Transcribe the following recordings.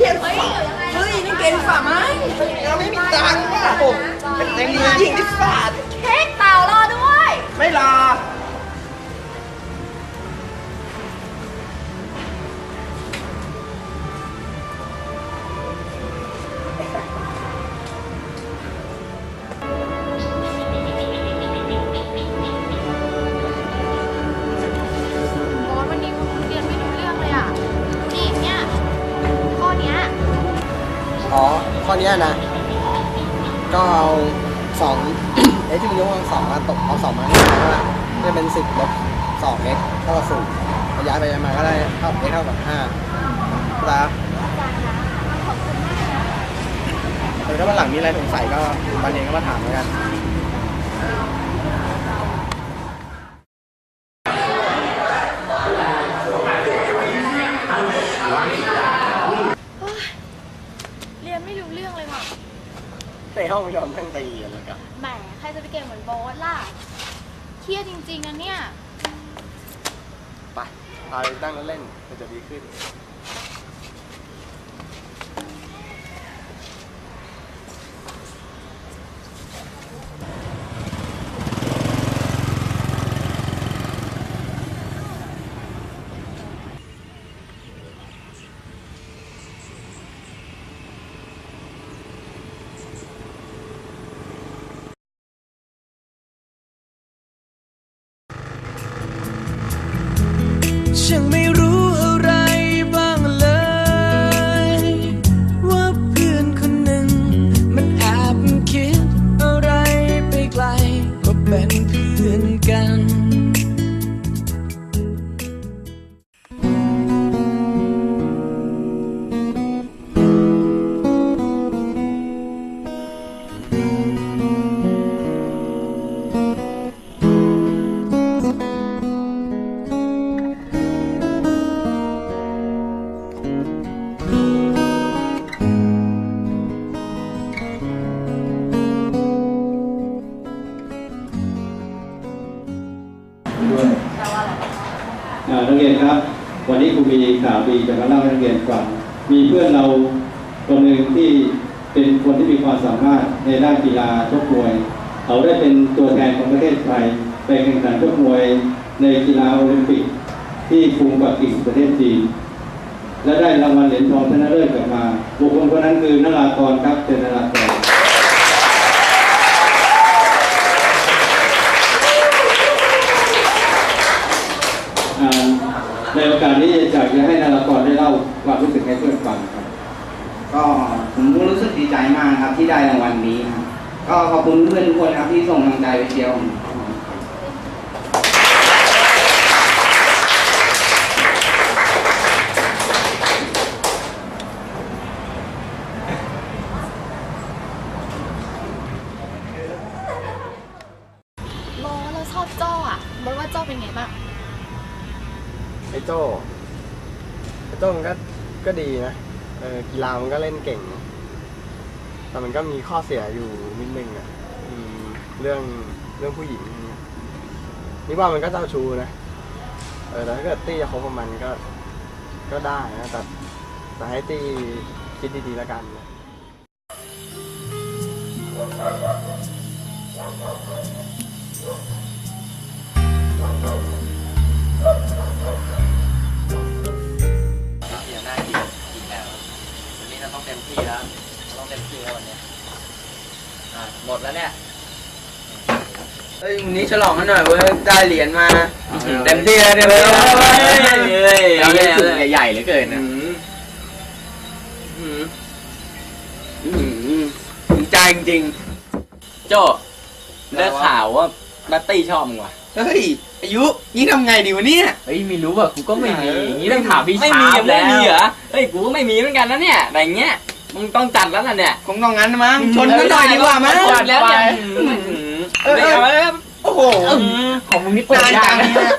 เปลี่ยเฮ้ยนี่เกณฑ์ฝามั้งเราไม่มีตังค์ว่ะผมเป็นเต็มมือยิงที่ฝ่าเค้กเปล่ารอด้วย ไม่รอ เนี้ยนะ ก็เอาสองเอ้ที่มันยกกำลังสองมาตกเอาสองมาให้ใช่ไหมจะเป็นสิบลบสองเอ็กเท่ากับศูนย์ย้ายไปย้ายมาก็ได้เท่าเอ็กเท่ากับห้าแล้วเออถ้าวันหลังมีอะไรสงสัยก็บันเย็นก็มาถามเหมือนกัน เรียนไม่รู้เรื่องเลยว่ะ ใน ห้องยอมทั้งตีกันแล้วกันแหมใครจะไปเก่งเหมือนบอสล่ะเครียดจริงๆนะเนี่ย ไปพาไปนั่งแล้วเล่นมันจะดีขึ้น ฉัน มีข่าวดีจะมาเล่าให้นักเรียนฟัง มีเพื่อนเราคนหนึ่งที่เป็นคนที่มีความสามารถในด้านกีฬาชกมวย เขาได้เป็นตัวแทนของประเทศไทยไปแข่งขันชกมวยในกีฬาโอลิมปิก ที่กรุงปักกิ่งประเทศจีน และได้รางวัลเหรียญทองชนะเลิศกลับมา บุคคลคนนั้นคือนรากรครับเจนนรากร ในโอกาสนี้อยากจะให้นารากรได้เล่าความรู้สึกให้เพื่อนฟังครับ ก็ผมรู้สึกดีใจมากครับที่ได้รางวัลนี้ครับก็ขอบคุณเพื่อนทุกคนครับที่ส่งกำลังใจไปเชียร์ผม กีฬามันก็เล่นเก่ง แต่มันก็มีข้อเสียอยู่นิดนึงอะเรื่องเรื่องผู้หญิงนี่ว่ามันก็เจ้าชู้นะเออแต่ถ้าเกิดตี้จะคบกับมันก็ก็ได้นะแต่แต่ให้ตี้คิดดีๆแล้วกันนะเต้องเต็มที่แล้วเราต้องเต็มที่แล้ววันเนี้ยอะหมดแล้วเนี่ยเอ้ยวันนี้ฉลองกันหน่อยเว้ยได้เหรียญมาเต็มที่แล้วเต็มที่แล้วเฮ้ยเราเฮ้เล่ยนเฮ้ถึยงใหญ่ๆเหลือเกินนะดีใจจริงโจ้ได้ข่าวว่านัตตี้ชอบมึงว่ะๆ เฮ้ยอายุนี่ทำไงดีวะเนี่ย เฮ้ยไม่รู้ว่ะกูก็ไม่มีเอออย่างนี้ต้องถามพี่ไม่ชามีร์ปไม่แล้วมีเหรอเฮ้ยกูก็ไม่มีเหมือนกันนะเนี่ยแต่อย่างเงี้ยมึงต้องจัดแล้วล่ะเนี่ยคงต้องงั้นมั้งชนกันหน่อยดีกว่ามั้ง จัดแล้วเนี่ยเออเออเดี๋ยวโอ้โหของมึงนี่เปิดนานยาจักงนะเนี่ย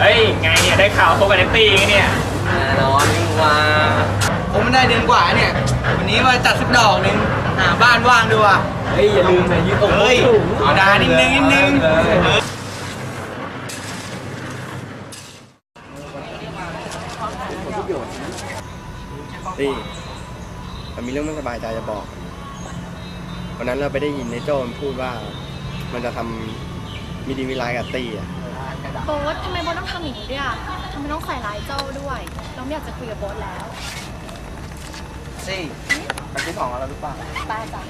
เฮ้ยไงเนี่ยได้ข่าวพบกับเนตตี้ไงเนี่ย แน่นอนนี่ว่าผมมันได้เดือนกว่าเนี่ย วันนี้มาจัดสักดอกหนึ่งอหาบ้านว่างดูว่ะเฮ้ยอย่าลืมนะยืดอกเฮ้ยเอาดานิดนึงนิดนึงตี้มันมีเรื่องไม่สบายใจจะบอก วันนั้นเราไปได้ยินในโจ้มันพูดว่า มันจะทำมีดีมีร้ายกับตี้อะโบ๊ททำไมโบ๊ทต้องทำอย่างนี้ด้วยอะทำไมต้องใส่ร้ายเจ้าด้วย เราไม่อยากจะคุยกับโบ๊ทแล้วซี่ไปซื้อของเราหรือเปล่าไปจ้ะ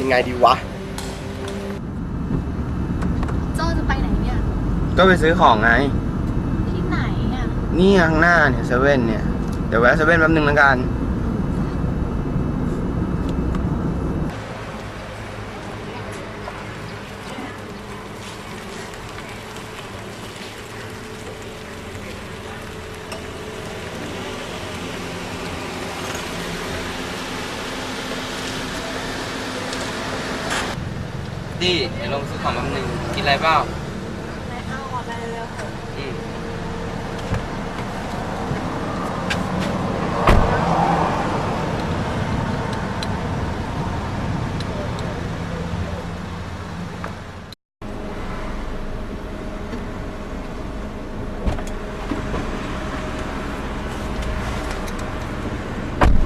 ยังไงดีวะ เจ้าจะไปไหนเนี่ย ก็ไปซื้อของไง ที่ไหนอะ นี่ข้างหน้าเนี่ยเซเว่นเนี่ย เดี๋ยวแวะเซเว่นแป๊บนึงแล้วกัน ดีเดี๋ยวลงซื้อของแป๊บนึงกินอะไรเปล่าไหนเอาออกไปเร็วๆเถอะอืม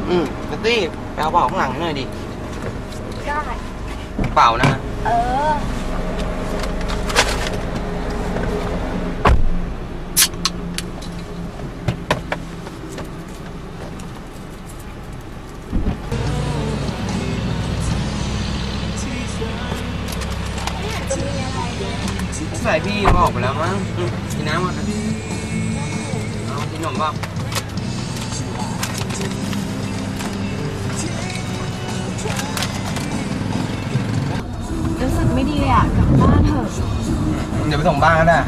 อืมนัตตี้ไปเอาเปล่าข้างหลังให้หน่อยดิได้ เปล่านะ เออ ใส่พี่ก็ออกไปแล้วมั้งอืมกินน้ำก่อนนะเอากินขนมเปล่ารู้ ดีเลยอะกลับบ้านเถอะ เดี๋ยวไปส่งบ้านก็ได้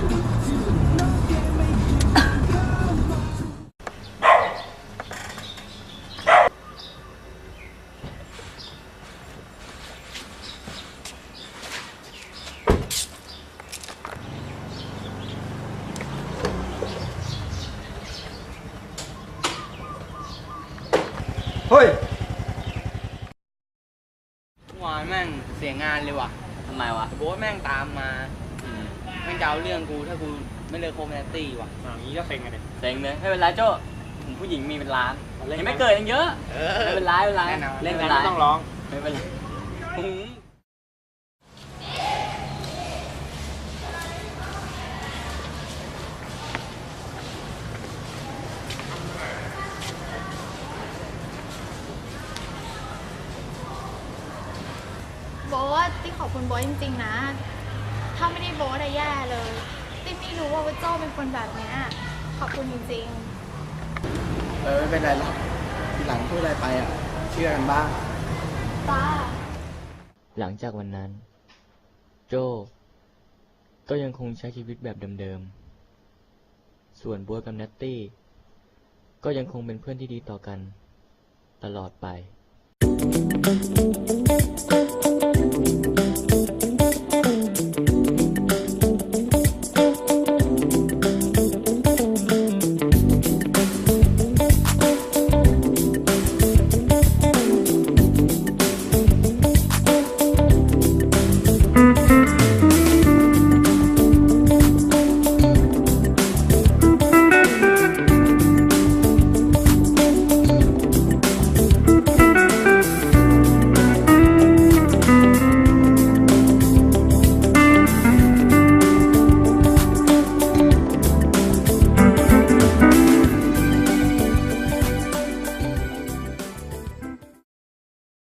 เฮ้ยวานแม่งเสียงานเลยว่ะ ไมวะโบ๊ทแม่งตามมาแม่งจะเอาเรื่องกูถ้ากูไม่เลิกโคมแนตตี้ว่ะอย่างนี้ก็เซ็งกันเลยเซ็งเลยไม่เป็นไรโจ้ผู้หญิงมีเป็นล้านยังไม่เกิดยังเยอะไม่เป็นไรไม่เป็นไรเล่นเป็นไรไม่ต้องร้อง ไม่เป็นไร ติ๊กขอบคุณโบ๊ทจริงๆนะ ถ้าไม่ได้โบ๊ทอะแย่เลย ติ๊กไม่รู้ว่าว่าโจ้เป็นคนแบบเนี้ยขอบคุณจริงเออไม่เป็นไรหรอกทีหลังพูดอะไรไปอะ เชื่อกันบ้าง ๆป้า หลังจากวันนั้น โจ้ก็ยังคงใช้ชีวิตแบบเดิมๆ ส่วนบัวกับนัตตี้ ก็ยังคงเป็นเพื่อนที่ดีต่อกัน ตลอดไป Thank